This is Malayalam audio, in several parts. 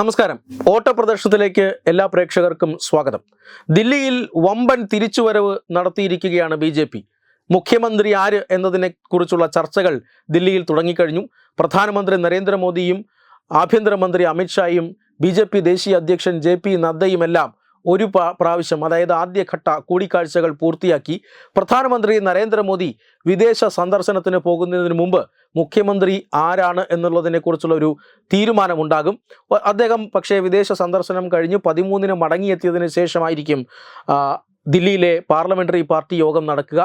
നമസ്കാരം. ഓട്ടപ്രദർശനത്തിലേക്ക് എല്ലാ പ്രേക്ഷകർക്കും സ്വാഗതം. ദില്ലിയിൽ വമ്പൻ തിരിച്ചുവരവ് നടത്തിയിരിക്കുകയാണ് ബി ജെ പി. മുഖ്യമന്ത്രി ആര് എന്നതിനെ കുറിച്ചുള്ള ചർച്ചകൾ ദില്ലിയിൽ തുടങ്ങിക്കഴിഞ്ഞു. പ്രധാനമന്ത്രി നരേന്ദ്രമോദിയും ആഭ്യന്തരമന്ത്രി അമിത്ഷായും ബി ജെ പി ദേശീയ അധ്യക്ഷൻ ജെ പി നദ്ദയുമെല്ലാം ഒരു പ്രാ- പ്രാവശ്യം അതായത് ആദ്യഘട്ട കൂടിക്കാഴ്ചകൾ പൂർത്തിയാക്കി പ്രധാനമന്ത്രി നരേന്ദ്രമോദി വിദേശ സന്ദർശനത്തിന് പോകുന്നതിന് മുമ്പ് മുഖ്യമന്ത്രി ആരാണ് എന്നുള്ളതിനെക്കുറിച്ചുള്ള ഒരു തീരുമാനമുണ്ടാകും. അദ്ദേഹം പക്ഷേ വിദേശ സന്ദർശനം കഴിഞ്ഞ് പതിമൂന്നിന് മടങ്ങിയെത്തിയതിന് ശേഷമായിരിക്കും ദില്ലിയിലെ പാർലമെന്ററി പാർട്ടി യോഗം നടക്കുക.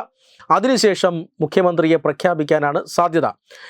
അതിനുശേഷം മുഖ്യമന്ത്രിയെ പ്രഖ്യാപിക്കാനാണ് സാധ്യത.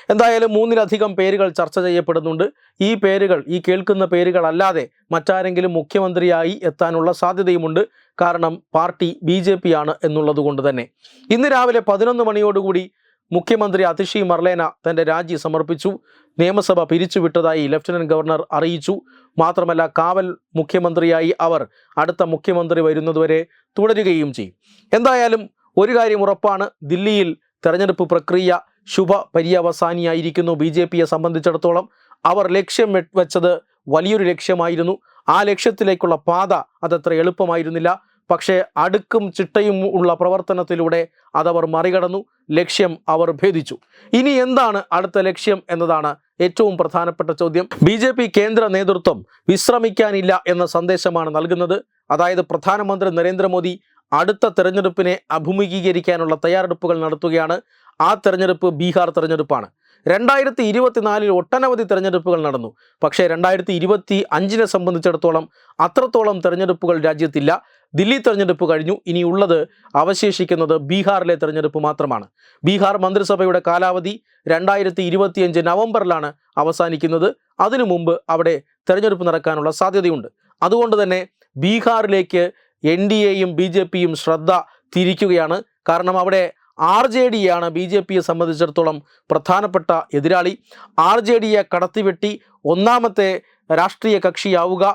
എന്തായാലും മൂന്നിലധികം പേരുകൾ ചർച്ച ചെയ്യപ്പെടുന്നുണ്ട്. ഈ പേരുകൾ ഈ കേൾക്കുന്ന പേരുകൾ അല്ലാതെ മറ്റാരെങ്കിലും മുഖ്യമന്ത്രിയായി എത്താനുള്ള സാധ്യതയുമുണ്ട്. കാരണം പാർട്ടി ബി ജെ പി ആണ് എന്നുള്ളത് കൊണ്ട് തന്നെ. ഇന്ന് രാവിലെ പതിനൊന്ന് മണിയോടുകൂടി മുഖ്യമന്ത്രി അതിഷി മർലേന തന്റെ രാജി സമർപ്പിച്ചു. നിയമസഭ പിരിച്ചുവിട്ടതായി ലഫ്റ്റനന്റ് ഗവർണർ അറിയിച്ചു. മാത്രമല്ല കാവൽ മുഖ്യമന്ത്രിയായി അവർ അടുത്ത മുഖ്യമന്ത്രി വരുന്നതുവരെ തുടരുകയും ചെയ്യും. എന്തായാലും ഒരു കാര്യം ഉറപ്പാണ്. ദില്ലിയിൽ തെരഞ്ഞെടുപ്പ് പ്രക്രിയ ശുഭ പര്യവസാനിയായിരിക്കുന്നു ബി ജെ പിയെ സംബന്ധിച്ചിടത്തോളം അവർ ലക്ഷ്യം വെച്ചത് വലിയൊരു ലക്ഷ്യമായിരുന്നു. ആ ലക്ഷ്യത്തിലേക്കുള്ള പാത അതത്ര എളുപ്പമായിരുന്നില്ല. പക്ഷേ അടുക്കും ചിട്ടയും ഉള്ള പ്രവർത്തനത്തിലൂടെ അതവർ മറികടന്നു ലക്ഷ്യം അവർ ഭേദിച്ചു. ഇനി എന്താണ് അടുത്ത ലക്ഷ്യം എന്നതാണ് ഏറ്റവും പ്രധാനപ്പെട്ട ചോദ്യം. ബി ജെ പി കേന്ദ്ര നേതൃത്വം വിശ്രമിക്കാനില്ല എന്ന സന്ദേശമാണ് നൽകുന്നത്. അതായത് പ്രധാനമന്ത്രി നരേന്ദ്രമോദി അടുത്ത തെരഞ്ഞെടുപ്പിനെ അഭിമുഖീകരിക്കാനുള്ള തയ്യാറെടുപ്പുകൾ നടത്തുകയാണ്. ആ തെരഞ്ഞെടുപ്പ് ബീഹാർ തെരഞ്ഞെടുപ്പാണ്. രണ്ടായിരത്തി ഇരുപത്തിനാലിൽ ഒട്ടനവധി തെരഞ്ഞെടുപ്പുകൾ നടന്നു. പക്ഷേ രണ്ടായിരത്തി ഇരുപത്തി അഞ്ചിനെ സംബന്ധിച്ചിടത്തോളം അത്രത്തോളം തെരഞ്ഞെടുപ്പുകൾ രാജ്യത്തില്ല. ദില്ലി തെരഞ്ഞെടുപ്പ് കഴിഞ്ഞു. ഇനിയുള്ളത് അവശേഷിക്കുന്നത് ബീഹാറിലെ തെരഞ്ഞെടുപ്പ് മാത്രമാണ്. ബീഹാർ മന്ത്രിസഭയുടെ കാലാവധി രണ്ടായിരത്തി ഇരുപത്തിയഞ്ച് നവംബറിലാണ് അവസാനിക്കുന്നത്. അതിനു മുമ്പ് അവിടെ തെരഞ്ഞെടുപ്പ് നടക്കാനുള്ള സാധ്യതയുണ്ട്. അതുകൊണ്ട് തന്നെ ബീഹാറിലേക്ക് എൻ ഡി എയും ബി ജെ പിയും ശ്രദ്ധ തിരിക്കുകയാണ്. കാരണം അവിടെ ആർ ജെ ഡിയാണ് ബി ജെ പിയെ സംബന്ധിച്ചിടത്തോളം പ്രധാനപ്പെട്ട എതിരാളി. ആർ ജെ ഡിയെ കടത്തിവെട്ടി ഒന്നാമത്തെ രാഷ്ട്രീയ കക്ഷിയാവുക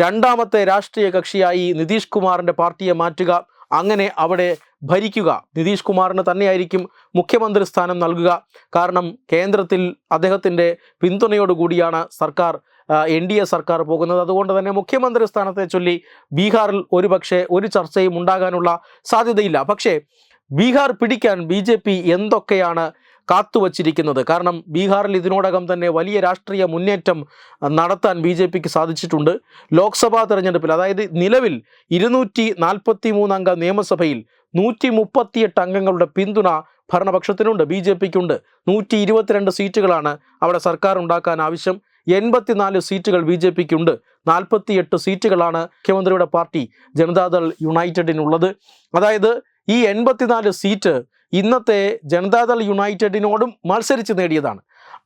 രണ്ടാമത്തെ രാഷ്ട്രീയ കക്ഷിയായി നിതീഷ് കുമാറിന്റെ പാർട്ടിയെ മാറ്റുക അങ്ങനെ അവിടെ ഭരിക്കുക. നിതീഷ് കുമാറിന് തന്നെയായിരിക്കും മുഖ്യമന്ത്രി സ്ഥാനം നൽകുക. കാരണം കേന്ദ്രത്തിൽ അദ്ദേഹത്തിന്റെ പിന്തുണയോടുകൂടിയാണ് സർക്കാർ എൻ ഡി എ സർക്കാർ പോകുന്നത്. അതുകൊണ്ട് തന്നെ മുഖ്യമന്ത്രി സ്ഥാനത്തെ ചൊല്ലി ബീഹാറിൽ ഒരുപക്ഷെ ഒരു ചർച്ചയും ഉണ്ടാകാനുള്ള സാധ്യതയില്ല. പക്ഷേ ബീഹാർ പിടിക്കാൻ ബി എന്തൊക്കെയാണ് കാത്തുവച്ചിരിക്കുന്നത്. കാരണം ബീഹാറിൽ ഇതിനോടകം തന്നെ വലിയ രാഷ്ട്രീയ മുന്നേറ്റം നടത്താൻ ബി ജെ പിക്ക് സാധിച്ചിട്ടുണ്ട്. ലോക്സഭാ തെരഞ്ഞെടുപ്പിൽ അതായത് നിലവിൽ ഇരുന്നൂറ്റി നാൽപ്പത്തി മൂന്നംഗ നിയമസഭയിൽ നൂറ്റി മുപ്പത്തിയെട്ട് അംഗങ്ങളുടെ പിന്തുണ ഭരണപക്ഷത്തിനുണ്ട് ബി ജെ പിക്കുണ്ട്. നൂറ്റി ഇരുപത്തിരണ്ട് സീറ്റുകളാണ് അവിടെ സർക്കാർ ഉണ്ടാക്കാൻ ആവശ്യം. എൺപത്തിനാല് സീറ്റുകൾ ബി ജെ പിക്കുണ്ട്. നാൽപ്പത്തിയെട്ട് സീറ്റുകളാണ് മുഖ്യമന്ത്രിയുടെ പാർട്ടി ജനതാദൾ യുണൈറ്റഡിനുള്ളത്. അതായത് ഈ എൺപത്തിനാല് സീറ്റ് ഇന്നത്തെ ജനതാദൾ യുണൈറ്റഡിനോടും മത്സരിച്ച് നേടിയതാണ്.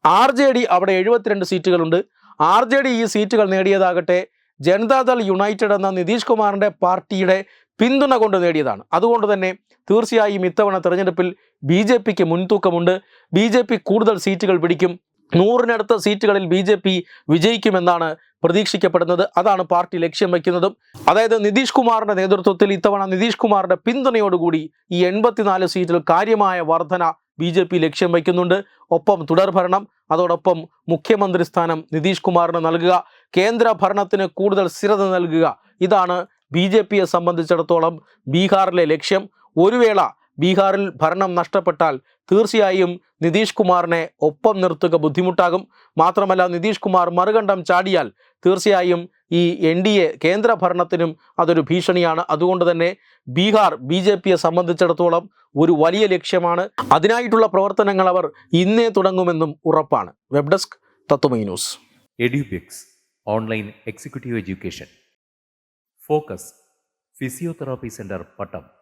ആർ ജെ ഡി അവിടെ എഴുപത്തിരണ്ട് സീറ്റുകളുണ്ട്. ആർ ജെ ഡി ഈ സീറ്റുകൾ നേടിയതാകട്ടെ ജനതാദൾ യുണൈറ്റഡ് എന്ന നിതീഷ് കുമാറിന്റെ പാർട്ടിയുടെ പിന്തുണ കൊണ്ട് നേടിയതാണ്. അതുകൊണ്ട് തന്നെ തീർച്ചയായും ഇത്തവണ തെരഞ്ഞെടുപ്പിൽ ബി ജെ പിക്ക് മുൻതൂക്കമുണ്ട്. ബി ജെ പി കൂടുതൽ സീറ്റുകൾ പിടിക്കും. നൂറിനടുത്ത സീറ്റുകളിൽ ബി ജെ പി വിജയിക്കുമെന്നാണ് പ്രതീക്ഷിക്കപ്പെടുന്നത്. അതാണ് പാർട്ടി ലക്ഷ്യം വയ്ക്കുന്നതും. അതായത് നിതീഷ് കുമാറിന്റെ നേതൃത്വത്തിൽ ഇത്തവണ നിതീഷ് കുമാറിന്റെ പിന്തുണയോടുകൂടി ഈ എൺപത്തിനാല് സീറ്റിൽ കാര്യമായ വർധന ബി ജെ പി ലക്ഷ്യം വയ്ക്കുന്നുണ്ട്. ഒപ്പം തുടർഭരണം അതോടൊപ്പം മുഖ്യമന്ത്രി സ്ഥാനം നിതീഷ് കുമാറിന് നൽകുക കേന്ദ്ര ഭരണത്തിന് കൂടുതൽ സ്ഥിരത നൽകുക. ഇതാണ് ബി ജെ പിയെ സംബന്ധിച്ചിടത്തോളം ബീഹാറിലെ ലക്ഷ്യം. ഒരു വേള ബീഹാറിൽ ഭരണം നഷ്ടപ്പെട്ടാൽ തീർച്ചയായും നിതീഷ് കുമാറിനെ ഒപ്പം നിർത്തുക ബുദ്ധിമുട്ടാകും. മാത്രമല്ല നിതീഷ് കുമാർ മറുകണ്ഠം ചാടിയാൽ തീർച്ചയായും ഈ എൻ ഡി എ കേന്ദ്ര ഭരണത്തിനും അതൊരു ഭീഷണിയാണ്. അതുകൊണ്ട് തന്നെ ബീഹാർ ബി ജെ പിയെ സംബന്ധിച്ചിടത്തോളം ഒരു വലിയ ലക്ഷ്യമാണ്. അതിനായിട്ടുള്ള പ്രവർത്തനങ്ങൾ അവർ ഇന്നേ തുടങ്ങുമെന്നും ഉറപ്പാണ്. Web desk Tatwamayi news. Edubix online executive education. Focus physiotherapy centre Pattom.